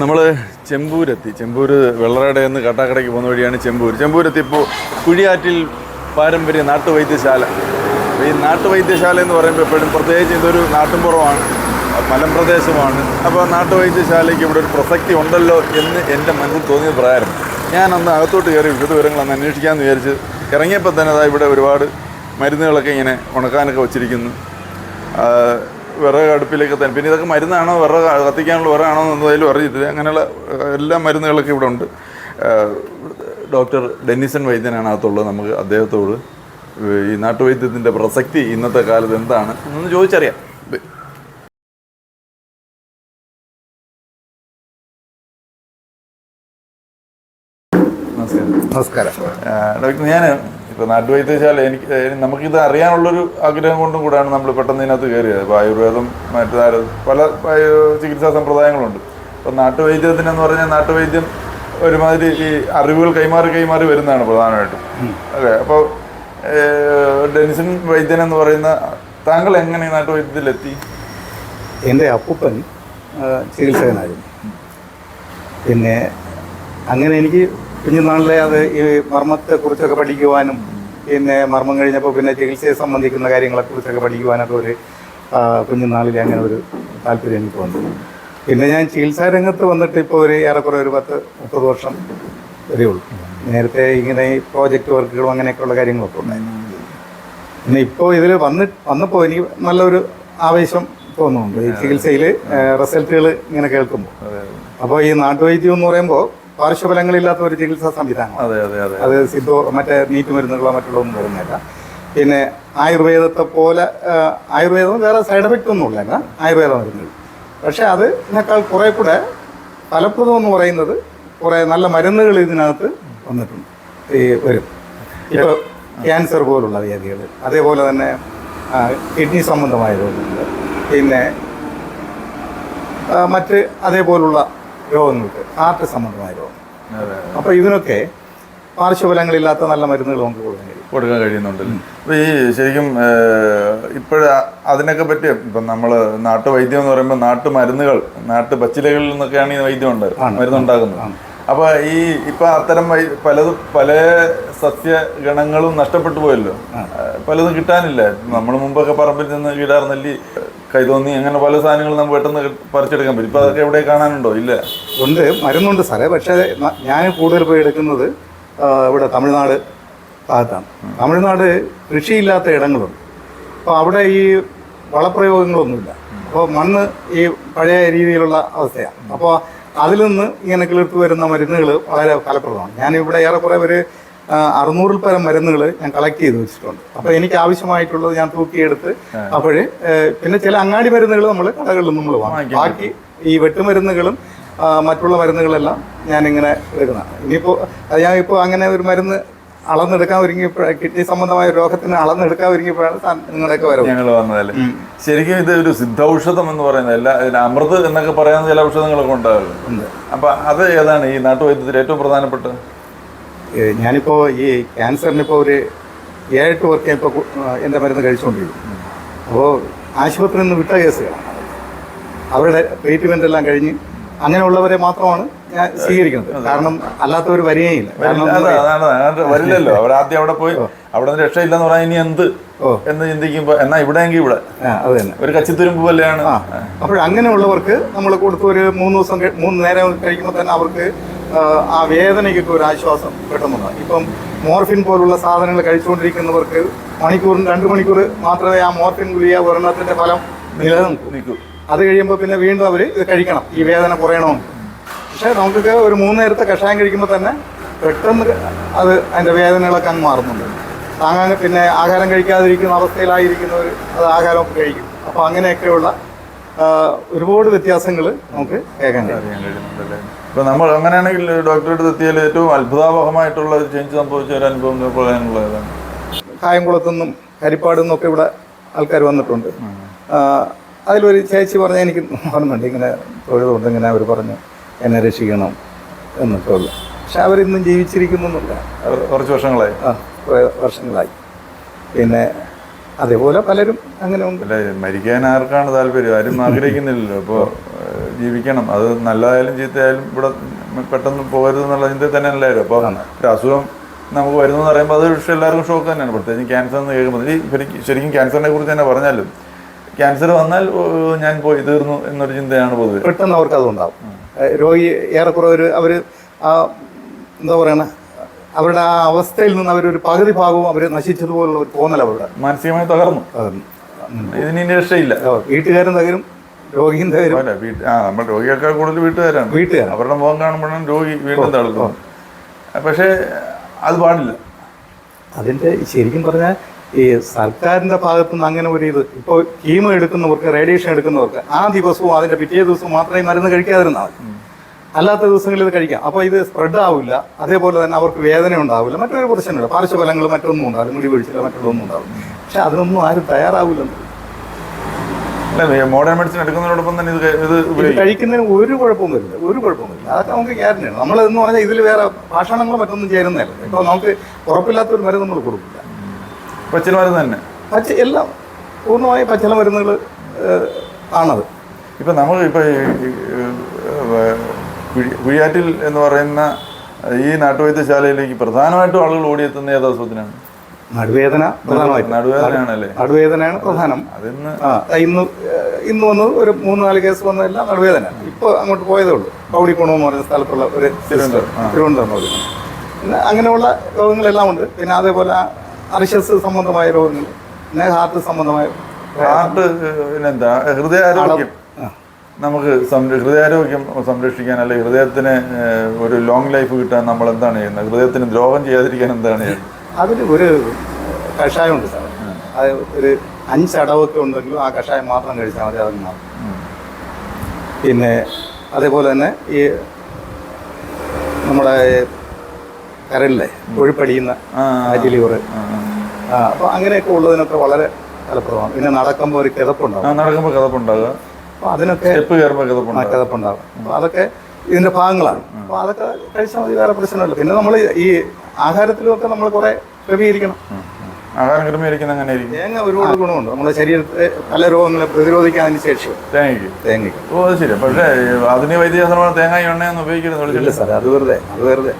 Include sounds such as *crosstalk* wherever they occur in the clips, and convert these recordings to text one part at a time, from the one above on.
നമ്മൾ ചെമ്പൂരെത്തി. ചെമ്പൂർ വെള്ളറയുടെ നിന്ന് കട്ടാക്കടയ്ക്ക് പോകുന്ന വഴിയാണ് ചെമ്പൂർ ചെമ്പൂരെത്തിയപ്പോൾ കുഴിയാറ്റിൽ പാരമ്പര്യ നാട്ടുവൈദ്യശാല. ഈ നാട്ടുവൈദ്യശാല എന്ന് പറയുമ്പോൾ എപ്പോഴും പ്രത്യേകിച്ച് ഇതൊരു നാട്ടിൻപുറമാണ് മലമ്പ്രദേശമാണ്. അപ്പോൾ നാട്ടുവൈദ്യശാലയ്ക്ക് ഇവിടെ ഒരു പ്രസക്തി ഉണ്ടല്ലോ എന്ന് എന്റെ മനസ്സിൽ തോന്നിയ പ്രകാരം ഞാൻ അന്ന് അകത്തോട്ട് കയറി അന്ന് അന്വേഷിക്കാമെന്ന് വിചാരിച്ച് ഇറങ്ങിയപ്പോൾ തന്നെ അതാ ഇവിടെ ഒരുപാട് മരുന്നുകളൊക്കെ ഇങ്ങനെ ഉണക്കാനൊക്കെ വച്ചിരിക്കുന്നു. വിറക് അടുപ്പിലേക്ക് തന്നെ പിന്നെ ഇതൊക്കെ മരുന്നാണോ? വിറക് കത്തിക്കാനുള്ള വിറകാണോ എന്നതിലും അറിയത്തില്ല. അങ്ങനെയുള്ള എല്ലാ മരുന്നുകളൊക്കെ ഇവിടെ ഉണ്ട്. ഡോക്ടർ ഡെന്നിസൺ വൈദ്യനാണ് അകത്തുള്ളത് നമുക്ക് അദ്ദേഹത്തോട്. ഈ നാട്ടുവൈദ്യത്തിന്റെ പ്രസക്തി ഇന്നത്തെ കാലത്ത് എന്താണ് എന്നൊന്ന് ചോദിച്ചറിയാം. നമസ്കാരം. ഡോക്ടർ ഞാൻ ഇപ്പോൾ വെച്ചാൽ എനിക്ക് നമുക്കിത് അറിയാനുള്ളൊരു ആഗ്രഹം കൊണ്ടും കൂടാണ് നമ്മൾ പെട്ടെന്ന് ഇതിനകത്ത് കയറിയത് ഇപ്പോൾ ആയുർവേദം മറ്റു പല ചികിത്സാ സമ്പ്രദായങ്ങളുണ്ട്. അപ്പോൾ നാട്ടുവൈദ്യത്തിനെന്ന് പറഞ്ഞാൽ നാട്ടുവൈദ്യം ഒരുമാതിരി ഈ അറിവുകൾ കൈമാറി കൈമാറി വരുന്നതാണ് പ്രധാനമായിട്ടും. അതെ അപ്പോൾ ഡെനിസൺ വൈദ്യൻ എന്ന് പറയുന്ന താങ്കൾ എങ്ങനെ നാട്ടുവൈദ്യത്തിലെത്തി? എന്റെ അപ്പൂപ്പൻ ചികിത്സകനായിരുന്നു. പിന്നെ അങ്ങനെ എനിക്ക് കുഞ്ഞുനാളിലെ അത് ഈ മർമ്മത്തെക്കുറിച്ചൊക്കെ പഠിക്കുവാനും പിന്നെ മർമ്മം കഴിഞ്ഞപ്പോൾ പിന്നെ ചികിത്സയെ സംബന്ധിക്കുന്ന കാര്യങ്ങളെക്കുറിച്ചൊക്കെ പഠിക്കുവാനൊക്കെ ഒരു കുഞ്ഞുനാളിൽ അങ്ങനെ ഒരു താല്പര്യം എനിക്ക് വന്നു പിന്നെ ഞാൻ ചികിത്സാ രംഗത്ത് വന്നിട്ട് ഇപ്പോൾ ഒരു ഏറെക്കുറെ ഒരു പത്ത് മുപ്പത് വർഷം വരെ ഉള്ളൂ. നേരത്തെ ഇങ്ങനെ ഈ പ്രോജക്റ്റ് വർക്കുകളും അങ്ങനെയൊക്കെയുള്ള കാര്യങ്ങളൊക്കെ ഉണ്ടായിരുന്നു. പിന്നെ ഇപ്പോൾ ഇതിൽ വന്ന് വന്നപ്പോൾ എനിക്ക് നല്ലൊരു ആവേശം തോന്നുന്നുണ്ട്. ഈ ചികിത്സയിൽ റിസൾട്ടുകൾ ഇങ്ങനെ കേൾക്കുമ്പോൾ അപ്പോൾ ഈ നാട്ടുവൈദ്യം എന്ന് പറയുമ്പോൾ പാർശ്വഫലങ്ങളില്ലാത്ത ഒരു ചികിത്സാ സംവിധാനം. അതെ അതെ അതെ. അത് സിദ്ധോ മറ്റേ നീറ്റ് മരുന്നുകളോ മറ്റുള്ളതൊന്നും വരുന്നില്ല പിന്നെ ആയുർവേദത്തെ പോലെ ആയുർവേദം വേറെ സൈഡ് എഫക്റ്റ് ഒന്നും ഇല്ല ആയുർവേദ മരുന്നുകൾ. പക്ഷേ ഇതിനേക്കാൾ കുറെ കൂടെ ഫലപ്രദം എന്ന് പറയുന്നത് കുറെ നല്ല മരുന്നുകൾ ഇതിനകത്ത് വന്നിട്ടുണ്ട്. ഈ വരും ഇപ്പോൾ ക്യാൻസർ പോലുള്ള വ്യാധികൾ അതേപോലെ തന്നെ കിഡ്നി സംബന്ധമായ രോഗങ്ങൾ പിന്നെ മറ്റ് അതേപോലുള്ള രോഗങ്ങൾക്ക് ഹാർട്ട് സംബന്ധമായ രോഗം. അപ്പൊ അപ്പോൾ ഇതിനൊക്കെ പാർശ്വഫലങ്ങളില്ലാത്ത നല്ല മരുന്നുകൾ നമുക്ക് കൊടുക്കാൻ കഴിയും. കൊടുക്കാൻ കഴിയുന്നുണ്ടല്ലോ അപ്പോൾ ഈ ശരിക്കും ഇപ്പോഴ അതിനൊക്കെ പറ്റിയ ഇപ്പൊ നമ്മൾ നാട്ടുവൈദ്യം എന്ന് പറയുമ്പോൾ നാട്ടു മരുന്നുകൾ നാട്ടു പച്ചിലകളിൽ നിന്നൊക്കെയാണ് ഈ വൈദ്യം ഉണ്ട് മരുന്നുണ്ടാക്കുന്നത്. അപ്പോൾ ഈ ഇപ്പം അത്തരം പലതും പല സസ്യഗണങ്ങളും നഷ്ടപ്പെട്ടു പോയല്ലോ. പലതും കിട്ടാനില്ല. നമ്മൾ മുമ്പൊക്കെ പറമ്പിൽ നിന്ന് കിടാർ നെല്ലി കൈതോന്നി അങ്ങനെ പല സാധനങ്ങളും നമുക്ക് പെട്ടെന്ന് പറിച്ചെടുക്കാൻ പറ്റും. ഇപ്പൊ അതൊക്കെ എവിടെ കാണാനുണ്ടോ? ഇല്ല. ഉണ്ട്. മരുന്നുണ്ട് സാറേ. പക്ഷേ ഞാൻ കൂടുതൽ പോയി എടുക്കുന്നത് ഇവിടെ തമിഴ്നാട് ഭാഗത്താണ്. തമിഴ്നാട് കൃഷിയില്ലാത്ത ഇടങ്ങളുണ്ട്. അപ്പോൾ അവിടെ ഈ വളപ്രയോഗങ്ങളൊന്നുമില്ല. അപ്പോൾ മണ്ണ് ഈ പഴയ രീതിയിലുള്ള അവസ്ഥയാണ് അപ്പോൾ അതിൽ നിന്ന് ഇങ്ങനെ കിളിർത്ത് വരുന്ന മരുന്നുകൾ വളരെ ഫലപ്രദമാണ്. ഞാനിവിടെ ഏറെക്കുറെ ഒരു അറുന്നൂറിൽ പരം മരുന്നുകൾ ഞാൻ കളക്ട് ചെയ്ത് വെച്ചിട്ടുണ്ട്. അപ്പോൾ എനിക്ക് ആവശ്യമായിട്ടുള്ളത് ഞാൻ തൂക്കിയെടുത്ത് അപ്പോൾ പിന്നെ ചില അങ്ങാടി മരുന്നുകൾ നമ്മൾ കടകളിൽ നിന്ന് നമ്മൾ വാങ്ങും. ബാക്കി ഈ വെട്ടുമരുന്നുകളും മറ്റുള്ള മരുന്നുകളെല്ലാം ഞാനിങ്ങനെ എടുക്കുന്നതാണ്. ഇനിയിപ്പോൾ അത് ഞാൻ ഇപ്പോ അങ്ങനെ ഒരു മരുന്ന് അളന്നെടുക്കാൻ ഒരുങ്ങിയപ്പോഴാണ് കിഡ്നി സംബന്ധമായ രോഗത്തിന് അളന്നെടുക്കാൻ ഒരുങ്ങിയപ്പോഴാണ് നിങ്ങളൊക്കെ വരുന്നത് വരവ്. ഞങ്ങൾ വന്നതല്ലേ? ശരിക്കും ഇത് ഒരു സിദ്ധൌഷധം എന്ന് പറയുന്നത് അല്ല അമൃത് എന്നൊക്കെ പറയുന്ന ചില ഔഷധങ്ങളൊക്കെ ഉണ്ടാവുമല്ലോ ഉണ്ട്. അപ്പൊ അത് ഏതാണ് ഈ നാട്ടുവൈദ്യത്തിൽ ഏറ്റവും പ്രധാനപ്പെട്ട ഞാനിപ്പോ ഈ ക്യാൻസറിനിപ്പോ ഒരു ഏഴെട്ട് വർക്ക് ഇപ്പൊ ഇപ്പോൾ എന്റെ മരുന്ന് കഴിച്ചുകൊണ്ടിരിക്കും അപ്പോൾ ആശുപത്രിയിൽ നിന്ന് വിട്ട കേസുകളാണ്. അവരുടെ ട്രീറ്റ്മെന്റ് എല്ലാം കഴിഞ്ഞ് അങ്ങനെയുള്ളവരെ മാത്രമാണ് ഞാൻ സ്വീകരിക്കുന്നത്. കാരണം അല്ലാത്തവർ വരികയില്ല. വരില്ലല്ലോ. അവർ ആദ്യം അവിടെ പോയി അവിടെ നിന്ന് രക്ഷയില്ലെന്ന് പറഞ്ഞാൽ ഇനി എന്ത്? എന്ന് ചിന്തിക്കുമ്പോ എന്നാ ഇവിടെയെങ്കിൽ ഇവിടെ? അത് തന്നെ. ഒരു കച്ചിത്തുരുമ്പ് പോലെയാണ് അപ്പോൾ അങ്ങനെയുള്ളവർക്ക് നമ്മൾ കൊടുത്ത ഒരു മൂന്ന് ദിവസം മൂന്ന് നേരം കഴിക്കുമ്പോൾ തന്നെ അവർക്ക് ആ, വേദനയ്ക്കൊക്കെ ഒരു ആശ്വാസം കിട്ടുന്നതാണ് ഇപ്പം മോർഫിൻ പോലുള്ള സാധനങ്ങൾ കഴിച്ചുകൊണ്ടിരിക്കുന്നവർക്ക് മണിക്കൂറിന് രണ്ട് മണിക്കൂർ മാത്രമേ ആ മോർഫിൻ ഗുളിക ഒരെണ്ണത്തിന്റെ ഫലം നിലനിൽക്കൂ. നിൽക്കും അത് കഴിയുമ്പോൾ പിന്നെ വീണ്ടും അവർ ഇത് കഴിക്കണം. ഈ വേദന കുറയണമെന്ന് പക്ഷേ നമുക്കൊക്കെ ഒരു മൂന്ന് നേരത്തെ കഷായം കഴിക്കുമ്പോൾ തന്നെ പെട്ടെന്ന് അത് അതിന്റെ വേദനകളൊക്കെ അങ്ങ് മാറുന്നുണ്ട്. താങ്ങാൻ പിന്നെ ആഹാരം കഴിക്കാതിരിക്കുന്ന അവസ്ഥയിലായിരിക്കുന്നവർ അത് ആഹാരമൊക്കെ കഴിക്കും. അപ്പോൾ അങ്ങനെയൊക്കെയുള്ള ഒരുപാട് വ്യത്യാസങ്ങൾ നമുക്ക് കേൾക്കാൻ കഴിയുന്നുണ്ടല്ലേ? ഇപ്പൊ നമ്മൾ അങ്ങനെയാണെങ്കിൽ ഡോക്ടറെ അടുത്ത് എത്തിയാൽ ഏറ്റവും അത്ഭുതാവഹമായിട്ടുള്ള ഒരു ചേഞ്ച് സംഭവിച്ച ഒരു അനുഭവം പറയാനുള്ളതാണ് കായംകുളത്തുനിന്നും ഹരിപ്പാടുനിന്നും നിന്നൊക്കെ ഇവിടെ ആൾക്കാർ വന്നിട്ടുണ്ട്. അതിലൊരു ചേച്ചി പറഞ്ഞ എനിക്ക് പറഞ്ഞുണ്ട് ഇങ്ങനെ തൊഴുതുകൊണ്ട് ഇങ്ങനെ അവർ പറഞ്ഞു എന്നെ രക്ഷിക്കണം എന്നൊക്കെ ഉള്ളു. പക്ഷെ അവരിന്നും ജീവിച്ചിരിക്കുന്നൊന്നുമില്ല അവർ കുറച്ച് വർഷങ്ങളായി. ആ കുറേ വർഷങ്ങളായി. പിന്നെ അതേപോലെ പലരും അങ്ങനെ ഉണ്ട്. അല്ല മരിക്കാൻ ആർക്കാണ് താല്പര്യം? ആരും ആഗ്രഹിക്കുന്നില്ലല്ലോ. അപ്പോൾ ജീവിക്കണം. അത് നല്ലതായാലും ചീത്തയായാലും ഇവിടെ പെട്ടെന്ന് പോകരുത് എന്നുള്ള ചിന്ത തന്നെ അല്ലായിരുന്നു അപ്പോൾ ഒരു അസുഖം നമുക്ക് വരുന്നു എന്ന് പറയുമ്പോൾ അത് പക്ഷേ എല്ലാവർക്കും ഷോക്ക് തന്നെയാണ്. പ്രത്യേകിച്ച് ക്യാൻസർ എന്ന് കേൾക്കുമ്പോൾ. ശരിക്കും ക്യാൻസറിനെ കുറിച്ച് തന്നെ പറഞ്ഞാലും ക്യാൻസർ വന്നാൽ ഞാൻ പോയി തീർന്നു എന്നൊരു ചിന്തയാണ് പൊതുവെ. പെട്ടെന്ന് അവർക്ക് അതുണ്ടാവും. രോഗി ഏറെക്കുറെ ഒരു അവർ ആ എന്താ പറയണ അവരുടെ ആ അവസ്ഥയിൽ നിന്ന് അവരൊരു പകുതി ഭാഗവും അവർ നശിച്ചതുപോലുള്ള ഒരു തോന്നൽ അവരുടെ. മാനസികമായി തകർന്നു. ഇതിന് ഇനി രക്ഷയില്ല വീട്ടുകാരും തകരും രോഗിയും തകരും. ആ നമ്മൾ രോഗിയൊക്കെ കൂടുതൽ വീട്ടുകാരാണ്. വീട്ടുകാർ അവരുടെ മുഖം കാണുമ്പോഴാണ് രോഗി വീണ്ടും തളർന്നു പക്ഷേ അത് പാടില്ല. അതിന്റെ ശരിക്കും പറഞ്ഞാൽ ഈ സർക്കാരിന്റെ ഭാഗത്തു നിന്ന് അങ്ങനെ ഒരു ഇത്. ഇപ്പോൾ കീമോ എടുക്കുന്നവർക്ക് റേഡിയേഷൻ എടുക്കുന്നവർക്ക് ആ ദിവസവും അതിന്റെ പിറ്റേ ദിവസവും മാത്രമേ മരുന്ന് കഴിക്കാതിരുന്നാൽ അല്ലാത്ത ദിവസങ്ങളിൽ ഇത് കഴിക്കാം. അപ്പോൾ ഇത് സ്പ്രെഡ് ആവില്ല. അതേപോലെ തന്നെ അവർക്ക് വേദന ഉണ്ടാവില്ല. മറ്റൊരു പ്രശ്നമില്ല. പാർശ്വഫലങ്ങൾ മറ്റൊന്നും ഉണ്ടാവില്ല. മുടി വീഴ്ചയില്ല മറ്റൊന്നും ഉണ്ടാവില്ല. പക്ഷെ അതിനൊന്നും ആരും തയ്യാറാവില്ല മോഡേൺ മെഡിസിൻ എടുക്കുന്നതിനോടൊപ്പം തന്നെ ഇത് ഇത് കഴിക്കുന്നതിന് ഒരു കുഴപ്പവും വരില്ല ഒരു കുഴപ്പവും വരില്ല അതൊക്കെ നമുക്ക് ഗ്യാരണ്ടിയാണ്. നമ്മൾ എന്ന് പറഞ്ഞാൽ ഇതിൽ വേറെ ഭാഷണങ്ങളോ മറ്റൊന്നും ചേരുന്നതല്ല. ഇപ്പോൾ നമുക്ക് ഉറപ്പില്ലാത്ത ഒരു മരുന്ന് നമ്മൾ കൊടുക്കില്ല. പച്ചില മരുന്ന് തന്നെ. പച്ച എല്ലാം പൂർണമായി പച്ചില മരുന്നുകൾ ആണത്. ഇപ്പം നമ്മൾ ഇപ്പം കുഴിയാറ്റിൽ എന്ന് പറയുന്ന ഈ നാട്ടുവൈദ്യശാലയിലേക്ക് പ്രധാനമായിട്ടും ആളുകൾ ഓടിയെത്തുന്ന ഏത് അസുഖത്തിനാണ് നടുവേദന പ്രധാനമായിട്ട്. നടുവേദനയാണല്ലേ? നടുവേദനയാണ് പ്രധാനം. അതിന്ന് ആ ഇന്ന് ഇന്ന് വന്ന് ഒരു മൂന്ന് നാല് കേസ് വന്നതെല്ലാം നടുവേദന. ഇപ്പോൾ അങ്ങോട്ട് പോയതേ ഉള്ളൂ. പൗടിക്കുണം എന്ന് പറയുന്ന സ്ഥലത്തുള്ള ഒരു തിരുവനന്തപുരം. തിരുവനന്തപുരം പിന്നെ അങ്ങനെയുള്ള രോഗങ്ങളെല്ലാം ഉണ്ട്. പിന്നെ അതേപോലെ അർഷസ് സംബന്ധമായ രോഗങ്ങൾ പിന്നെ ഹാർട്ട് സംബന്ധമായ ഹാർട്ട് പിന്നെന്താ? ഹൃദയാരോഗ്യം. നമുക്ക് ഹൃദയാരോഗ്യം സംരക്ഷിക്കാൻ അല്ലെങ്കിൽ ഹൃദയത്തിന് ഒരു ലോങ് ലൈഫ് കിട്ടാൻ നമ്മൾ എന്താണ് ചെയ്യുന്നത്? ഹൃദയത്തിന് ദ്രോഹം ചെയ്യാതിരിക്കാൻ എന്താണ് ചെയ്യുന്നത്? അതിന് ഒരു കഷായമുണ്ട് സാർ അത് ഒരു അഞ്ചടവൊക്കെ ഉണ്ടെങ്കിലും ആ കഷായം മാത്രം കഴിച്ചാൽ മതി അതങ്ങ് മാറും പിന്നെ അതേപോലെ തന്നെ ഈ നമ്മുടെ കൊഴുപ്പടിയുന്ന ആ, ലിവർ അപ്പോൾ അങ്ങനെയൊക്കെ ഉള്ളതിനൊക്കെ വളരെ ഫലപ്രദമാണ്. പിന്നെ നടക്കുമ്പോൾ ഒരു ആ കിതപ്പുണ്ടാവും നടക്കുമ്പോൾ കിതപ്പുണ്ടാകുക അപ്പോൾ അതിനൊക്കെ സ്റ്റെപ്പ് കയറുമ്പോൾ ആ കിതപ്പുണ്ടാകുക കിതപ്പുണ്ടാവും. അപ്പോൾ അതൊക്കെ ഇതിന്റെ ഭാഗങ്ങളാണ്. അപ്പോൾ അതൊക്കെ കഴിച്ചാൽ മതി വേറെ പ്രശ്നമില്ല. പിന്നെ നമ്മൾ ഈ ആഹാരത്തിലുമൊക്കെ നമ്മൾ കുറേ ക്രമീകരിക്കണം. ആഹാരം ക്രമീകരിക്കുന്ന അങ്ങനെ തേങ്ങ ഒരുപാട് ഗുണമുണ്ട്. നമ്മുടെ ശരീരത്തെ പല രോഗങ്ങളെ പ്രതിരോധിക്കാൻ അതിന് ശേഷിയുണ്ട് തേങ്ങയ്ക്ക്? തേങ്ങയ്ക്ക്. ഓ അത് ശരി പക്ഷേ ആധുനിക വൈദ്യശാസ്ത്രമാണ് തേങ്ങ എണ്ണയൊന്നും വിളിച്ചില്ല സാർ അത് വെറുതെ അത് വെറുതെ.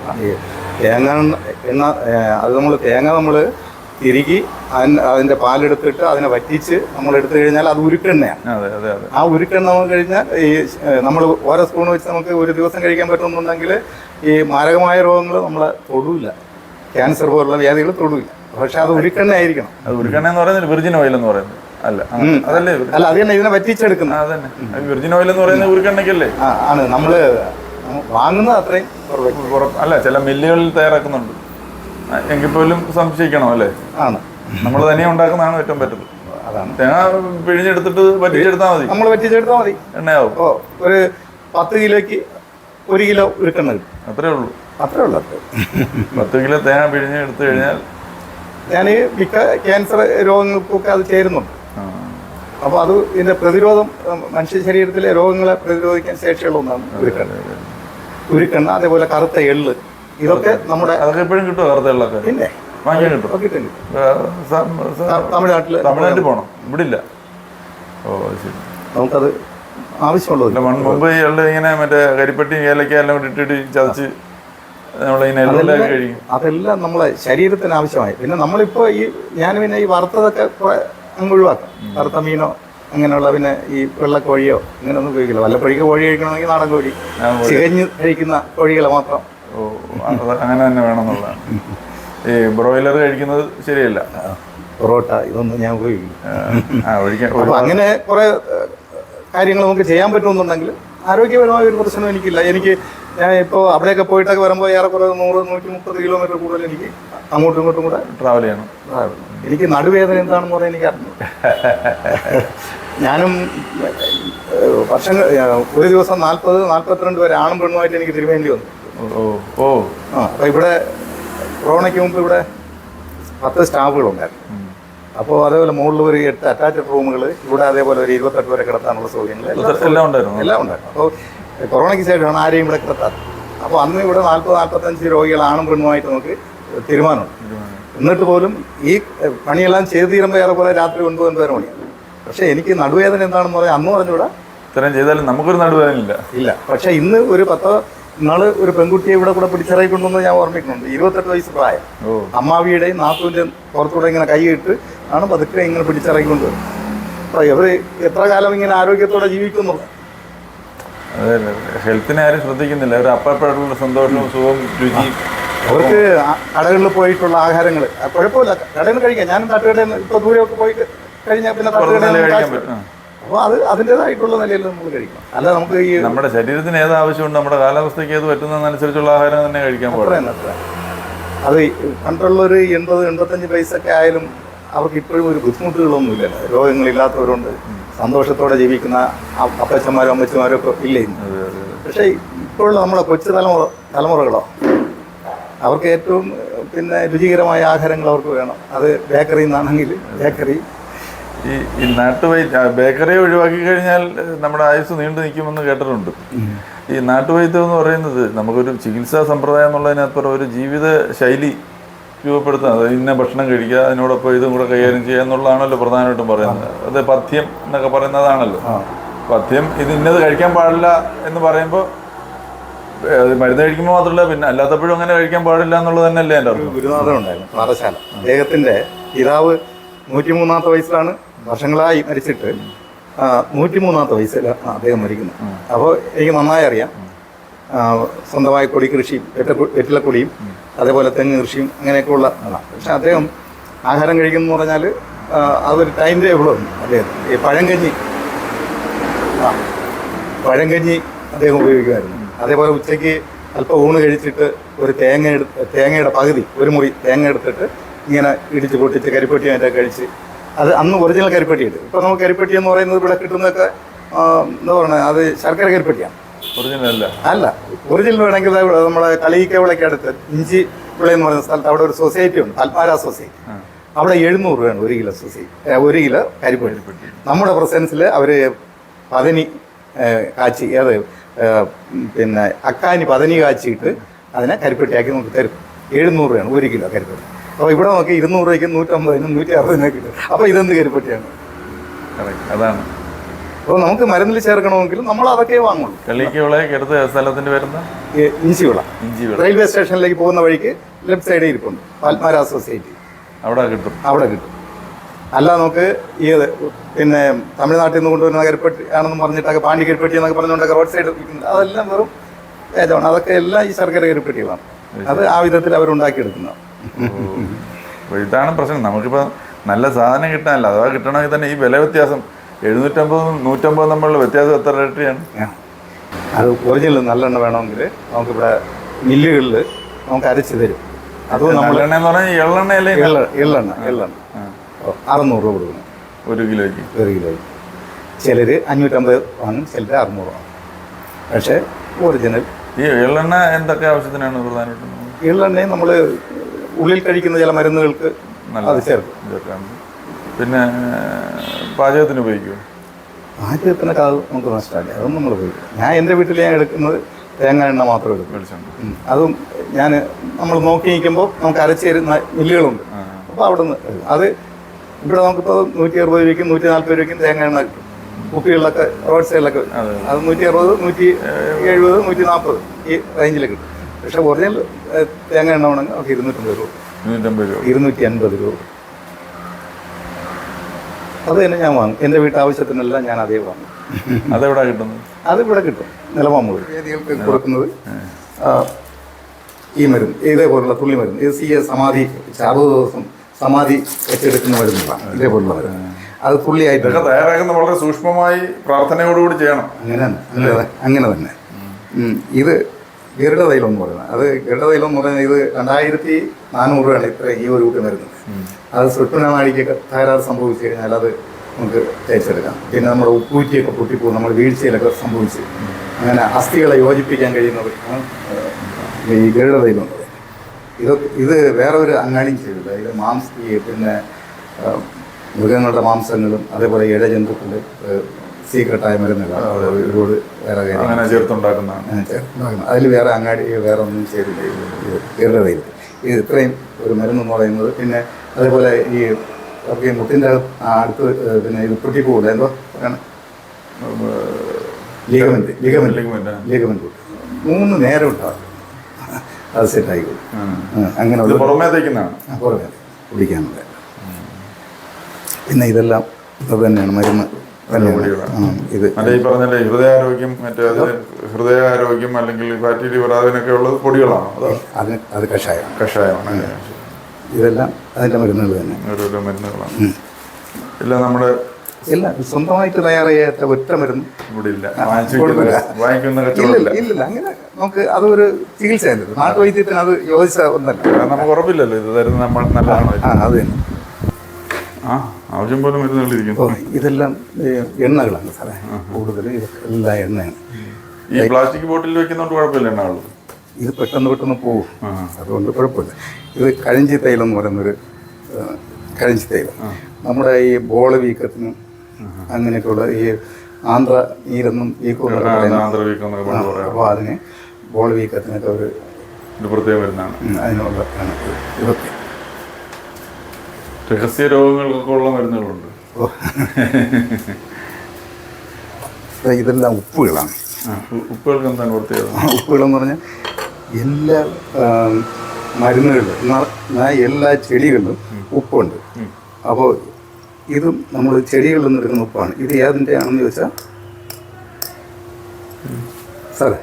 തേങ്ങ എണ്ണ അത് നമ്മൾ തേങ്ങ നമ്മൾ തിരുകി അതിന് അതിന്റെ പാലെടുത്തിട്ട് അതിനെ വറ്റിച്ച് നമ്മൾ എടുത്തു കഴിഞ്ഞാൽ അത് ഉരുക്കെണ്ണയാണ്. അതെ അതെ അതെ. ആ ഉരുക്കെണ്ണ നമുക്ക് കഴിഞ്ഞാൽ ഈ നമ്മൾ ഓരോ സ്പൂൺ വെച്ച് നമുക്ക് ഒരു ദിവസം കഴിക്കാൻ പറ്റുന്നുണ്ടെങ്കിൽ ഈ മാരകമായ രോഗങ്ങൾ നമ്മളെ തൊടില്ല ക്യാൻസർ പോലുള്ള വ്യാധികൾ തൊടില്ല പക്ഷെ അത് ഉരുക്കെണ്ണ ആയിരിക്കണം അത് ഉരുക്കെണ്ണ എന്ന് പറയുന്നത് വിർജിൻ ഓയിൽ എന്ന് പറയുന്നത്. അല്ല അതല്ലേ? അല്ല അത് തന്നെ ഇതിനെ വറ്റിച്ചെടുക്കുന്നത്. അതന്നെ. വിർജിൻ ഓയിൽ എന്ന് പറയുന്നത് ഉരുക്കെണ്ണയ്ക്കല്ലേ? ആ ആണ്. നമ്മൾ വാങ്ങുന്നത് അത്രയും അല്ല ചില മില്ലുകളിൽ തയ്യാറാക്കുന്നുണ്ട്. എങ്കിൽ പോലും സംശയിക്കണം അല്ലേ? ആണ്. നമ്മൾ തന്നെ ഉണ്ടാക്കുന്നതാണ് ഏറ്റവും ബെറ്റർ അതാണ്. തേങ്ങ പിഴിഞ്ഞെടുത്തിട്ട് പറ്റിച്ചെടുത്താൽ മതി. നമ്മൾ വറ്റിച്ചെടുത്താൽ മതി. എണ്ണയാവും. ഓ ഒരു പത്ത് കിലോയ്ക്ക് ഒരു കിലോ ഉരുക്കണ്ണ കിട്ടും. അത്രേ ഉള്ളൂ. അത്രേ ഉള്ളൂ അത്രേ പത്ത് കിലോ തേങ്ങ പിഴിഞ്ഞ് എടുത്തു കഴിഞ്ഞാൽ ഞാൻ ഈ മിക്ക ക്യാൻസർ രോഗങ്ങൾക്കൊക്കെ അത് ചേരുന്നുണ്ട്. അപ്പൊ അപ്പോൾ അത് ഇതിന്റെ പ്രതിരോധം മനുഷ്യ ശരീരത്തിലെ രോഗങ്ങളെ പ്രതിരോധിക്കാൻ ശേഷിയുള്ള ഒന്നാണ് ഉരുക്കണ്ണ ഉരുക്കണ്ണ അതേപോലെ കറുത്ത എള്ള് ഇതൊക്കെ നമ്മുടെ അതൊക്കെ എപ്പോഴും കിട്ടുമോ കറുത്തകളൊക്കെ പിന്നെ. കിട്ടും. കിട്ടും. തമിഴ്നാട്ടിൽ തമിഴ്നാട്ടിൽ പോകണം. ഇവിടെ ഇല്ല ഓ ശരി. നമുക്കത് ആവശ്യമുള്ളത് മുമ്പ് ഇയാളുടെ ഇങ്ങനെ മറ്റേ കരിപ്പട്ടി ഏലക്ക എല്ലാം കൂടി ഇട്ടിട്ട് ചതച്ച് അതെല്ലാം നമ്മളെ ശരീരത്തിന് ആവശ്യമായി. പിന്നെ നമ്മളിപ്പോ ഈ ഞാൻ പിന്നെ ഈ വറുത്തതൊക്കെ കുറെ അങ്ങ് ഒഴിവാക്കാം. വറുത്ത മീനോ അങ്ങനെയുള്ള പിന്നെ ഈ വെള്ളക്കോഴിയോ അങ്ങനെയൊന്നും ഉപയോഗിക്കില്ല. വല്ലപ്പോഴേക്ക് കോഴി കഴിക്കണമെങ്കിൽ നാടൻ കോഴി. ചികഞ്ഞ് കഴിക്കുന്ന കോഴികളെ മാത്രം അങ്ങനെ തന്നെ വേണമെന്നുള്ളതാണ്. ഈ ബ്രോയിലർ കഴിക്കുന്നത് ശരിയല്ല. പൊറോട്ട ഇതൊന്നും ഞാൻ ഒരു അങ്ങനെ കുറേ കാര്യങ്ങൾ നമുക്ക് ചെയ്യാൻ പറ്റുമെന്നുണ്ടെങ്കിൽ ആരോഗ്യപരമായ ഒരു പ്രശ്നം എനിക്കില്ല. എനിക്ക് ഞാൻ ഇപ്പോൾ അവിടെയൊക്കെ പോയിട്ടൊക്കെ വരുമ്പോൾ ഏറെക്കുറെ നൂറ് നൂറ്റി മുപ്പത് കിലോമീറ്റർ കൂടുതൽ എനിക്ക് അങ്ങോട്ടും ഇങ്ങോട്ടും കൂടെ ട്രാവൽ ചെയ്യണം. എനിക്ക് നടുവേദന എന്താണെന്ന് പറയാൻ എനിക്ക് അറിഞ്ഞു ഞാനും വർഷങ്ങൾ ഒരു ദിവസം നാൽപ്പത് നാൽപ്പത്തിരണ്ട് വരെ ആണും പെണ്ണുമായിട്ട് എനിക്ക് തിരുവേണ്ടി വന്നു. ഓ ആ അപ്പോൾ ഇവിടെ കൊറോണയ്ക്ക് മുമ്പ് ഇവിടെ പത്ത് സ്റ്റാഫുകളുണ്ടായിരുന്നു. അപ്പോൾ അതേപോലെ മുകളിൽ ഒരു എട്ട് അറ്റാച്ച്ഡ് റൂമുകൾ ഇവിടെ അതേപോലെ ഒരു ഇരുപത്തെട്ട് വരെ കിടത്താനുള്ള സൗകര്യങ്ങൾ എല്ലാം എല്ലാം ഉണ്ടായിരുന്നു. എല്ലാം ഉണ്ടായിരുന്നു. അപ്പോൾ കൊറോണയ്ക്ക് ശേഷമാണ് ആരെയും ഇവിടെ കിടത്താറ് അപ്പോൾ അന്ന് ഇവിടെ നാൽപ്പത് നാൽപ്പത്തഞ്ച് രോഗികൾ ആണും പെണ്ണുമായിട്ട് നമുക്ക് തീരുമാനമുണ്ട്. എന്നിട്ട് പോലും ഈ പണിയെല്ലാം ചെയ്ത് തീരുമ്പോൾ ഏറെക്കുറെ രാത്രി ഒൻപത് ഒൻപതര മണിയാണ്. പക്ഷേ എനിക്ക് നടുവേദന എന്താണെന്ന് പറയാൻ അന്ന് പറഞ്ഞുകൂടാ? ഇത്രയും ചെയ്താലും നമുക്കൊരു നടുവേദന ഇല്ല ഇല്ല. പക്ഷേ ഇന്ന് ഒരു പത്ത് നാൾ ഒരു പെൺകുട്ടിയെ ഇവിടെ കൂടെ പിടിച്ചിറക്കൊണ്ടെന്ന് ഞാൻ ഓർമ്മിക്കുന്നുണ്ട്. ഇരുപത്തെട്ട് വയസ്സ് പ്രായം. അമ്മാവിയുടെയും നാത്തൂന്റെ പുറത്തൂടെ ഇങ്ങനെ കൈയിട്ട് ആണ് പതുക്കെ ഇങ്ങനെ പിടിച്ചിറക്കിക്കൊണ്ട് അപ്പോൾ ഇവർ എത്ര കാലം ഇങ്ങനെ ആരോഗ്യത്തോടെ ജീവിക്കുന്നു? അതെ ഹെൽത്തിനെ ആരും ശ്രദ്ധിക്കുന്നില്ല. ഒരു അപ്പപ്പെട്ടുള്ള സന്തോഷവും സുഖവും രുചിയും അവർക്ക് കടകളിൽ പോയിട്ടുള്ള ആഹാരങ്ങൾ കുഴപ്പമില്ല. കടയിൽ കഴിക്കാം. ഞാനും തട്ടുകടയിൽ ഇപ്പോൾ ദൂരെയൊക്കെ പോയിട്ട് കഴിഞ്ഞാൽ പിന്നെ തട്ടുകടയിൽ കഴിക്കാൻ പറ്റും. അപ്പോൾ അത് അതിന്റെതായിട്ടുള്ള നിലയിൽ നമ്മൾ കഴിക്കണം. അല്ല നമുക്ക് ഈ നമ്മുടെ ശരീരത്തിന് ഏത് ആവശ്യമുണ്ട് നമ്മുടെ കാലാവസ്ഥയ്ക്ക് ഏത് പറ്റുന്നതിനനുസരിച്ചുള്ള ആഹാരം തന്നെ കഴിക്കാൻ പാടില്ല അത് പണ്ടുള്ളൊരു എൺപത് എൺപത്തഞ്ച് പൈസക്കെ ആയാലും അവർക്ക് ഇപ്പോഴും ഒരു ബുദ്ധിമുട്ടുകളൊന്നുമില്ല. രോഗങ്ങളില്ലാത്തവരുണ്ട്. സന്തോഷത്തോടെ ജീവിക്കുന്ന അപ്പച്ചന്മാരോ അമ്മച്ചന്മാരും ഒക്കെ ഇല്ല. പക്ഷേ ഇപ്പോഴുള്ള നമ്മുടെ കൊച്ചു തലമുറ തലമുറകളോ അവർക്ക് ഏറ്റവും പിന്നെ രുചികരമായ ആഹാരങ്ങൾ അവർക്ക് വേണം. അത് ബേക്കറിയിൽ നിന്നാണെങ്കിൽ ബേക്കറി ഈ ഈ നാട്ടുവൈദ്യ ബേക്കറി ഒഴിവാക്കി കഴിഞ്ഞാൽ നമ്മുടെ ആയുസ് നീണ്ടു നിൽക്കുമെന്ന് കേട്ടിട്ടുണ്ട്. ഈ നാട്ടുവൈദ്യം എന്ന് പറയുന്നത് നമുക്കൊരു ചികിത്സാ സമ്പ്രദായം എന്നുള്ളതിനപ്പുറം ഒരു ജീവിത ശൈലി രൂപപ്പെടുത്തുക അത് ഇന്ന ഭക്ഷണം കഴിക്കുക അതിനോടൊപ്പം ഇതും കൂടെ കൈകാര്യം ചെയ്യുക എന്നുള്ളതാണല്ലോ പ്രധാനമായിട്ടും പറയുന്നത്. അത് പഥ്യം എന്നൊക്കെ പറയുന്നതാണല്ലോ. പഥ്യം ഇത് ഇന്നത് കഴിക്കാൻ പാടില്ല എന്ന് പറയുമ്പോൾ മരുന്ന് കഴിക്കുമ്പോൾ മാത്രമല്ല പിന്നെ അല്ലാത്തപ്പോഴും അങ്ങനെ കഴിക്കാൻ പാടില്ല എന്നുള്ളത് തന്നെയല്ലേ എന്റെ അറിവ് ഗുരുനാഥൻ ഉണ്ടായിരുന്നു പാഠശാല അദ്ദേഹത്തിന്റെ പിതാവ് നൂറ്റിമൂന്നാമത്തെ വയസ്സിലാണ് വർഷങ്ങളായി മരിച്ചിട്ട്. നൂറ്റിമൂന്നാമത്തെ വയസ്സിലാണ് അദ്ദേഹം മരിക്കുന്നത് അപ്പോൾ എനിക്ക് നന്നായി അറിയാം. സ്വന്തമായ കൊടി കൃഷിയും വെറ്റ വെറ്റിലക്കൊടിയും അതേപോലെ തെങ്ങ് കൃഷിയും അങ്ങനെയൊക്കെ ഉള്ള ആളാണ് പക്ഷെ അദ്ദേഹം ആഹാരം കഴിക്കുന്നു പറഞ്ഞാൽ അതൊരു ടൈം ടേബിളുണ്ട് അദ്ദേഹം. ഈ പഴങ്കഞ്ഞി. ആ പഴങ്കഞ്ഞി അദ്ദേഹം ഉപയോഗിക്കുമായിരുന്നു. അതേപോലെ ഉച്ചയ്ക്ക് അല്പം ഊണ് കഴിച്ചിട്ട് ഒരു തേങ്ങ എടുത്ത് തേങ്ങയുടെ പകുതി ഒരു മുറി തേങ്ങ എടുത്തിട്ട് ഇങ്ങനെ ഇടിച്ച് പൊട്ടിച്ച് കരിപ്പെട്ടി അതിന്റെ കഴിച്ച്. അത് അന്ന് ഒറിജിനൽ കരിപ്പെട്ടി ഉണ്ട് ഇപ്പോൾ നമുക്ക് കരിപ്പെട്ടി എന്ന് പറയുന്നത് ഇവിടെ കിട്ടുന്നതൊക്കെ എന്താ പറയുക അത് ശർക്കര കരിപ്പെട്ടിയാണ്. ഒറിജിനൽ അല്ല. അല്ല ഒറിജിനൽ വേണമെങ്കിൽ നമ്മുടെ കളിയിക്കവിളയ്ക്ക് അടുത്ത് ഇഞ്ചി വിള എന്ന് പറയുന്ന സ്ഥലത്ത് അവിടെ ഒരു സൊസൈറ്റി ഉണ്ട് പത്മാര സൊസൈറ്റി അവിടെ എഴുന്നൂറ് രൂപയാണ് ഒരു കിലോ സൊസൈറ്റി ഒരു കിലോ കരിപ്പെട്ടി. നമ്മുടെ പ്രസൻസിൽ അവർ പതനി കാച്ചി അത് പിന്നെ അക്കാനി പതനി കാച്ചിയിട്ട് അതിനെ കരിപ്പെട്ടിയാക്കി നമുക്ക് തരും. എഴുന്നൂറ് രൂപയാണ് ഒരു കിലോ കരിപ്പെട്ടി. അപ്പോൾ ഇവിടെ നോക്കി ഇരുന്നൂറ് രൂപയ്ക്ക് നൂറ്റമ്പതിനും നൂറ്റി അറുപതിനും കിട്ടും. അപ്പോൾ ഇതെന്ത് കരിപ്പെട്ടിയാണ്? അതാണ്. അപ്പോൾ നമുക്ക് മരുന്നിൽ ചേർക്കണമെങ്കിൽ നമ്മൾ അതൊക്കെ വാങ്ങുള്ളൂ. കളിക്ക് വിളയൊക്കെ എടുത്ത സ്ഥലത്തിന്റെ വരുന്ന ഇഞ്ചിവിള ഇഞ്ചി വിള. ഇഞ്ചി വിള. റെയിൽവേ സ്റ്റേഷനിലേക്ക് പോകുന്ന വഴിക്ക് ലെഫ്റ്റ് സൈഡിൽ ഇരിപ്പുണ്ട്. പത്മാര സൊസൈറ്റി. അവിടെ കിട്ടും. അവിടെ കിട്ടും. അല്ല നമുക്ക് ഈ പിന്നെ തമിഴ്നാട്ടിൽ നിന്ന് കൊണ്ടുവരുന്ന കരിപ്പെട്ടി ആണെന്ന് പറഞ്ഞിട്ടൊക്കെ പാണ്ടി കരിപ്പെട്ടി എന്നൊക്കെ പറഞ്ഞുകൊണ്ടൊക്കെ റോഡ് സൈഡ് അതെല്ലാം വെറും ഏതാണ്? അതൊക്കെ എല്ലാം ഈ ശർക്കര കരിപ്പെട്ടികളാണ്. അത് ആ വിധത്തിൽ അവരുണ്ടാക്കിയെടുക്കുന്നതാണ്. ഇതാണ് പ്രശ്നം. നമുക്കിപ്പോൾ നല്ല സാധനം കിട്ടാനല്ല. അഥവാ കിട്ടണമെങ്കിൽ തന്നെ ഈ വില വ്യത്യാസം. എഴുന്നൂറ്റമ്പതും നൂറ്റമ്പതും തമ്മിലുള്ള വ്യത്യാസം എത്ര ഇരട്ടിയാണ് അത് ഒറിജിനൽ നല്ലെണ്ണ വേണമെങ്കിൽ നമുക്കിവിടെ മില്ലുകളിൽ നമുക്ക് അരച്ച് തരും. അത് നമ്മൾ എണ്ണ എന്ന് പറഞ്ഞാൽ എള്ളെണ്ണ അല്ലേ? എള്ളെണ്ണ എള്ളെണ്ണ. അറുന്നൂറ് രൂപ കൊടുക്കണം. ഒരു കിലോയ്ക്ക്? ഒരു കിലോയ്ക്ക്. ചിലർ അഞ്ഞൂറ്റമ്പത് വാങ്ങും ചിലർ അറുന്നൂറ് വാങ്ങും. പക്ഷേ ഒറിജിനൽ ഈ എള്ളെണ്ണ എന്തൊക്കെ ആവശ്യത്തിനാണ് പ്രധാനമായിട്ടും? എള്ളെണ്ണയും നമ്മൾ ഉള്ളിൽ കഴിക്കുന്ന ചില മരുന്നുകൾക്ക് അത് ചേർക്കും. പിന്നെ പാചകത്തിന് ഉപയോഗിക്കും പാചകത്തിനൊക്കെ അത് നമുക്ക് നഷ്ടമല്ല. അതൊന്നും നമ്മൾ ഉപയോഗിക്കും ഞാൻ എന്റെ വീട്ടിൽ ഞാൻ എടുക്കുന്നത് തേങ്ങ എണ്ണ മാത്രമേ എടുക്കും. അതും ഞാൻ നമ്മൾ നോക്കി നിൽക്കുമ്പോൾ നമുക്ക് അരച്ചു തരുന്ന മില്ലുകളുണ്ട്. അപ്പോൾ അവിടെ നിന്ന് അത് ഇവിടെ നമുക്കിപ്പോൾ നൂറ്റി അറുപത് രൂപയ്ക്കും നൂറ്റി നാൽപ്പത് രൂപയ്ക്കും തേങ്ങ എണ്ണ കിട്ടും. കുപ്പികളിലൊക്കെ റോഡ് സൈഡിലൊക്കെ. അത് നൂറ്റി അറുപത് നൂറ്റി എഴുപത് നൂറ്റി നാൽപ്പത് ഈ റേഞ്ചിൽ കിട്ടും. പക്ഷേ ഒറിജിനൽ തേങ്ങ എണ്ണ വേണമെങ്കിൽ നമുക്ക് ഇരുന്നൂറ്റമ്പത് രൂപ. ഇരുന്നൂറ്റമ്പത് രൂപ. ഇരുന്നൂറ്റി അൻപത് രൂപ. അത് തന്നെ ഞാൻ വാങ്ങും. എന്റെ വീട്ടാവശ്യത്തിനെല്ലാം ഞാൻ അതേ വാങ്ങും. അതെവിടെ കിട്ടുന്നത്? അതിവിടെ കിട്ടും. നിലവാമ്പ് വേദികൾക്ക് കൊടുക്കുന്നത് ഈ മരുന്ന് ഇതേപോലുള്ള തുള്ളി മരുന്ന്. ഇത് സി എ സമാധി അറുപത് ദിവസം സമാധി വെച്ചെടുക്കുന്ന മരുന്നുകളാണ് ഇതേപോലുള്ള മരുന്ന്. അത് തുള്ളിയായിട്ട് തയ്യാറാക്കുന്ന വളരെ സൂക്ഷ്മമായി പ്രാർത്ഥനയോടുകൂടി ചെയ്യണം. അങ്ങനെ അങ്ങനെ തന്നെ. അങ്ങനെ തന്നെ തൈലം എന്ന് പറയുന്നത്. അത് ഗരുഡ തൈലം എന്ന് പറയുന്നത് ഇത് രണ്ടായിരത്തി നാനൂറ് രൂപയാണ് ഇത്ര ഈ ഒരു കൂട്ടി വരുന്നത്. അത് സുഷ്മന നാടിക്കൊക്കെ തകരാറ് സംഭവിച്ചു കഴിഞ്ഞാൽ അത് നമുക്ക് തേച്ചെടുക്കാം. പിന്നെ നമ്മുടെ ഉപ്പൂറ്റിയൊക്കെ പൊട്ടിപ്പോകും നമ്മുടെ വീഴ്ചയിലൊക്കെ സംഭവിച്ച്. അങ്ങനെ അസ്ഥികളെ യോജിപ്പിക്കാൻ കഴിയുന്നത് ഈ ഗരുഡ തൈലം എന്ന് പറയുന്നത്. ഇതൊക്കെ ഇത് വേറെ ഒരു അങ്ങാടിയും ചെയ്തില്ല ഇത് മാംസ പിന്നെ മൃഗങ്ങളുടെ മാംസങ്ങളും അതേപോലെ ഇഴജന്തുക്കളുടെ സീക്രട്ടായ മരുന്നുകളാണ് ഒരുപാട് വേറെ അങ്ങനെ ചേർത്തുണ്ടാക്കുന്നതാണ്. അതിൽ വേറെ അങ്ങാടി വേറെ ഒന്നും ഇത് കേരളതയിൽ ഇത് ഇത്രയും ഒരു മരുന്ന് എന്ന് പറയുന്നത്. പിന്നെ അതേപോലെ ഈ ഒക്കെ ഈ മുട്ടിന്റെ അടുത്ത് പിന്നെ ഇത് പൊട്ടിപ്പോകില്ല എന്തോ ലീഗമെന്റ് ലീഗമെന്റ്. ലിഗമെന്റ് മൂന്ന് നേരം ഉണ്ടാവും. അത് സെറ്റ് അങ്ങനെ പുറമേ പുറമേ. കുടിക്കാനുള്ള പിന്നെ ഇതെല്ലാം ഇപ്പം തന്നെയാണ് മരുന്ന്. പൊടികളാണ്. ആ, ഇത് ഈ പറഞ്ഞല്ലേ ഹൃദയാരോഗ്യം മറ്റേ അതിന് ഹൃദയാരോഗ്യം അല്ലെങ്കിൽ ഫാറ്റി ലിവർ അതിനൊക്കെ ഉള്ളത് പൊടികളാണ്? അതോ അതിന് അത് കഷായം കഷായമാണ്. ഇതെല്ലാം അതിന്റെ മരുന്നുകൾ തന്നെ. ഓരോരോ മരുന്നുകളാണ്. ഇല്ല നമ്മുടെ ഇല്ല സ്വന്തമായിട്ട് തയ്യാറാത്ത ഒറ്റ മരുന്ന് ഇവിടെ ഇല്ല. വാങ്ങിക്കുന്ന ഇല്ലില്ല കച്ചവടമില്ല അങ്ങനെ നമുക്ക് അതൊരു ചികിത്സ നാട്ടുവൈദ്യത്തിന് അത് യോജിച്ച ഒന്നല്ല. നമുക്ക് ഉറപ്പില്ലല്ലോ ഇത് തരുന്ന നമ്മൾ നല്ലതാണോ അത് തന്നെ. ആ. ആവശ്യം പോലെ മരുന്നുകൾ ഇരിക്കുന്നു ഇതെല്ലാം എണ്ണകളാണ് സാറേ. കൂടുതൽ ഇതെല്ലാം എണ്ണയാണ്. ഈ പ്ലാസ്റ്റിക് ബോട്ടിൽ വെക്കുന്നതുകൊണ്ട് കുഴപ്പമില്ല എണ്ണാളു ഇത് പെട്ടെന്ന് പെട്ടെന്ന് പോകും അതുകൊണ്ട് കുഴപ്പമില്ല. ഇത് കഴിഞ്ചി തൈലം എന്ന് പറയുന്നൊരു ആ, കഴിഞ്ചി തൈലം. നമ്മുടെ ഈ ബോള വീക്കത്തിന് അങ്ങനെയൊക്കെയുള്ള ഈ ആന്ധ്ര നീരെന്നും വീക്കം അപ്പോൾ അതിന് ബോൾ വീക്കത്തിനൊക്കെ ഒരു പ്രത്യേക മരുന്നാണ്. അതിനുള്ള ഇതൊക്കെ. രഹസ്യ രോഗങ്ങൾക്കൊക്കെ ഉള്ള മരുന്നുകളുണ്ട്. ഇതെല്ലാം ഉപ്പുകളാണ്. ഉപ്പുകൾക്ക് എന്താണ് പ്രത്യേകത? ഉപ്പുകളെന്ന് പറഞ്ഞാൽ എല്ലാ മരുന്നുകളിലും എല്ലാ ചെടികളിലും ഉപ്പുണ്ട്. അപ്പോൾ ഇതും നമ്മൾ ചെടികളിൽ നിന്ന് എടുക്കുന്ന ഉപ്പാണ്. ഇത് ഏതിന്റെ ആണെന്ന് ചോദിച്ചാൽ സാറേ.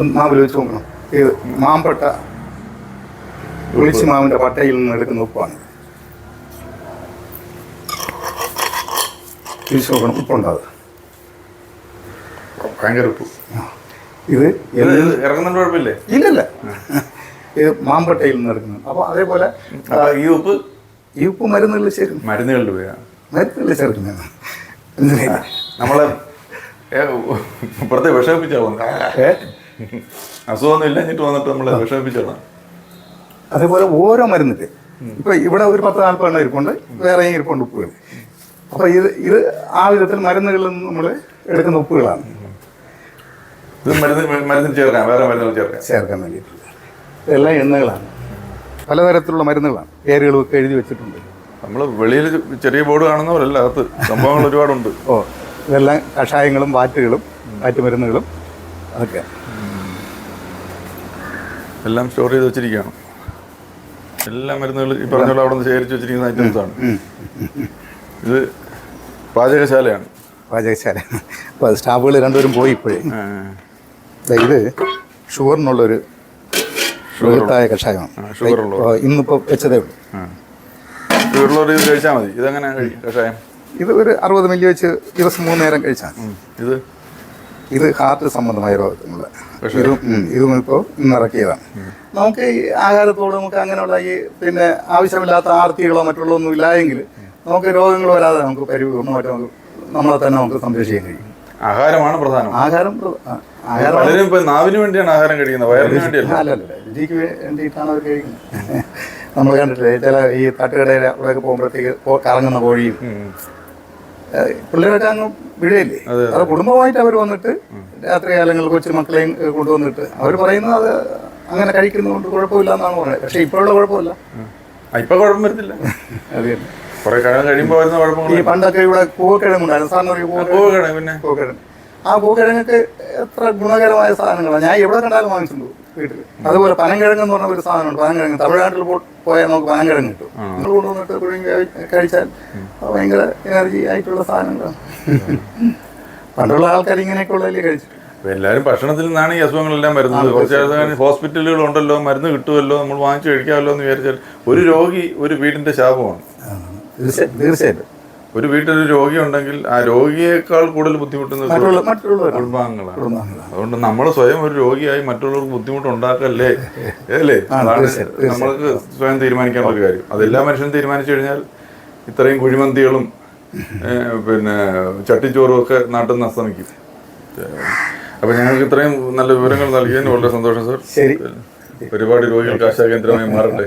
ഒന്ന് മാവിൽ വെച്ച് നോക്കണം. ഇത് മാമ്പട്ട ഉളിച്ചു മാവിന്റെ പട്ടയിൽ നിന്ന് എടുക്കുന്ന ഉപ്പാണ്. തിരിച്ചു നോക്കണം ഉപ്പുണ്ടാവുക ഭയങ്കര ഉപ്പ്. ഇത് ഇറങ്ങുന്നുണ്ട് കുഴപ്പമില്ലേ? ഇല്ലല്ല. ഇത് മാമ്പട്ടയിൽ നിന്ന് എടുക്കുന്നത് അപ്പോൾ അതേപോലെ ഈ ഉപ്പ്? ഈ ഉപ്പ് മരുന്നുകളിൽ ചേരും മരുന്നുകളിൽ മരുന്നുകളിൽ ചേർക്കുന്നതാണ്? നമ്മളെ പുറത്തെ വിഷമിപ്പിച്ചോളാം ഏ? അസുഖമൊന്നും ഇല്ലഞ്ഞിട്ട് വന്നിട്ട് നമ്മളെ അതേപോലെ ഓരോ മരുന്നിട്ട് ഇപ്പൊ ഇവിടെ ഒരു പത്ത് നാൽപ്പതെണ്ണം ഇരിപ്പുണ്ട് വേറെയും ഇരിപ്പുണ്ട് ഉപ്പുകൾ. അപ്പൊ ഇത് ഇത് ആ വിധത്തിൽ മരുന്നുകളിൽ നിന്ന് നമ്മൾ എടുക്കുന്ന ഉപ്പുകളാണ്. ഇത് മരുന്ന് മരുന്നിന് ചേർക്കാം വേറെ മരുന്നുകൾ ചേർക്കാം. ചേർക്കാൻ വേണ്ടിയിട്ടുള്ളത് ഇതെല്ലാം എണ്ണകളാണ്. പലതരത്തിലുള്ള മരുന്നുകളാണ്. പേരുകളൊക്കെ എഴുതി വെച്ചിട്ടുണ്ട്. നമ്മൾ വെളിയിൽ ചെറിയ ബോർഡ് കാണുന്നവരല്ല അകത്ത് സംഭവങ്ങൾ ഒരുപാടുണ്ട്. ഓ ഇതെല്ലാം കഷായങ്ങളും വാറ്റുകളും വാറ്റുമരുന്നുകളും അതൊക്കെ. എല്ലാം സ്റ്റോർ ചെയ്ത് വെച്ചിരിക്കുകയാണ്. എല്ലാ മരുന്നുകൾ ഈ പറഞ്ഞ പോലെ അവിടെ നിന്ന് ശേഖരിച്ച് വെച്ചിരിക്കുന്ന ഐറ്റംസ് ആണ്. ഇത് പാചകശാലയാണ്. പാചകശാല. അപ്പോൾ സ്റ്റാഫുകൾ രണ്ടുപേരും പോയി ഇപ്പോഴേ. ഇത് ഷുഗറിനുള്ളൊരു ഷുഗർത്തായ കഷായമാണ് ഷുഗറുള്ള. ഇന്നിപ്പോൾ വെച്ചതേ ഉള്ളൂ. ആ. ഷുഗറുള്ളവർ ഇത് കഴിച്ചാൽ മതി. ഇതെങ്ങനെയാണ് കഷായം? ഇത് ഒരു അറുപത് മില്ലി വെച്ച് ദിവസം മൂന്ന് നേരം കഴിച്ചാൽ ഇത്? ഇത് ഹാർട്ട് സംബന്ധമായ രോഗങ്ങൾ ഇതും ഇതും ഇപ്പോൾ ഇറക്കിയതാണ് നമുക്ക് ഈ ആഹാരത്തോട് നമുക്ക് അങ്ങനെയുള്ള ഈ പിന്നെ ആവശ്യമില്ലാത്ത ആർത്തികളോ മറ്റുള്ള ഒന്നും ഇല്ലായെങ്കിൽ നമുക്ക് രോഗങ്ങൾ വരാതെ നമുക്ക് മറ്റോ നമുക്ക് നമ്മളെ തന്നെ നമുക്ക് സംരക്ഷിക്കാൻ കഴിയും. ആഹാരമാണ് പ്രധാനം. ആഹാരം പലരും ഇപ്പൊ നാവിന് വേണ്ടിയാണ് ആഹാരം കഴിക്കുന്നത് വയറിന് വേണ്ടിയല്ല. അല്ലല്ല രുചിക്ക് വേണ്ടിയിട്ടാണ് അവർ കഴിക്കുന്നത്. നമ്മൾ കണ്ടിട്ടില്ല ചില ഈ തട്ടുകടയിൽ അവിടെയൊക്കെ പോകുമ്പോഴത്തേക്ക് കറങ്ങുന്ന കോഴിയും പിള്ളേരൊക്കെ അങ്ങ് വിടുകയില്ലേ അത് കുടുംബമായിട്ട് അവർ വന്നിട്ട് രാത്രി കാലങ്ങളിൽ കൊച്ചു മക്കളെയും കൊണ്ടുവന്നിട്ട് അവർ പറയുന്നത് അത് അങ്ങനെ കഴിക്കുന്നതുകൊണ്ട് കുഴപ്പമില്ല എന്നാണ് പറയുന്നത്. പക്ഷെ ഇപ്പോഴുള്ള കുഴപ്പമില്ല. ഇപ്പൊ കുഴപ്പം വരുന്നില്ല. *laughs* അതെ. കുറെ കഴിയുമ്പോൾ വരുന്ന ഈ കുഴപ്പങ്ങൾ പണ്ടൊക്കെ ഇവിടെ കൂവക്കിഴങ്ങുണ്ടായിരുന്നു സാറിന് പോകണം പിന്നെ. കൂവക്കിഴങ്ങ് ആ പൂക്കിഴങ്ങൊക്കെ എത്ര ഗുണകരമായ സാധനങ്ങളാണ്. ഞാൻ എവിടെ കണ്ടാലും വാങ്ങിച്ചിട്ടുണ്ട് വീട്ടിൽ അതുപോലെ പനങ്കിഴങ്ങ് എന്ന് പറഞ്ഞ ഒരു സാധനമുണ്ട് പനങ്കിഴങ്ങ് തമിഴ്നാട്ടിൽ പോയാൽ നമുക്ക് പനങ്കിഴങ്ങ് കിട്ടും. നമ്മൾ കൊണ്ടുവന്നിട്ട് പുഴുങ്ങി കഴിച്ചാൽ ഭയങ്കര എനർജി ആയിട്ടുള്ള സാധനങ്ങളാണ്. പണ്ടുള്ള ആൾക്കാർ ഇങ്ങനെയൊക്കെ ഉള്ളതല്ലേ കഴിച്ചിട്ട് എല്ലാരും എല്ലാവരും ഭക്ഷണത്തിൽ നിന്നാണ് ഈ അസുഖങ്ങളെല്ലാം വരുന്നത്. കുറച്ച് ഹോസ്പിറ്റലുകൾ ഉണ്ടല്ലോ മരുന്ന് കിട്ടുമല്ലോ നമ്മൾ വാങ്ങിച്ചു കഴിക്കാമല്ലോ എന്ന് വിചാരിച്ചാൽ ഒരു രോഗി ഒരു വീടിന്റെ ശാപമാണ്. തീർച്ചയായും തീർച്ചയായിട്ടും. ഒരു വീട്ടിലൊരു രോഗി ഉണ്ടെങ്കിൽ ആ രോഗിയേക്കാൾ കൂടുതൽ ബുദ്ധിമുട്ടുന്നത് കുടുംബാംഗങ്ങളാണ്. അതുകൊണ്ട് നമ്മൾ സ്വയം ഒരു രോഗിയായി മറ്റുള്ളവർക്ക് ബുദ്ധിമുട്ട് ഉണ്ടാക്കല്ലേ അല്ലേ അതാണ് നമ്മൾക്ക് സ്വയം തീരുമാനിക്കാനുള്ള ഒരു കാര്യം. അതെല്ലാ മനുഷ്യനും തീരുമാനിച്ചു കഴിഞ്ഞാൽ ഇത്രയും കുഴിമന്തികളും പിന്നെ ചട്ടിച്ചോറും ഒക്കെ നാട്ടിൽ നിന്ന് അസ്തമിക്കും. അപ്പൊ ഞങ്ങൾക്ക് ഇത്രയും നല്ല വിവരങ്ങൾ നൽകിയതിന് വളരെ സന്തോഷം സർ. ഒരുപാട് ഒരുപാട് രോഗികൾക്ക് ആശാകേന്ദ്രമായി മാറട്ടെ.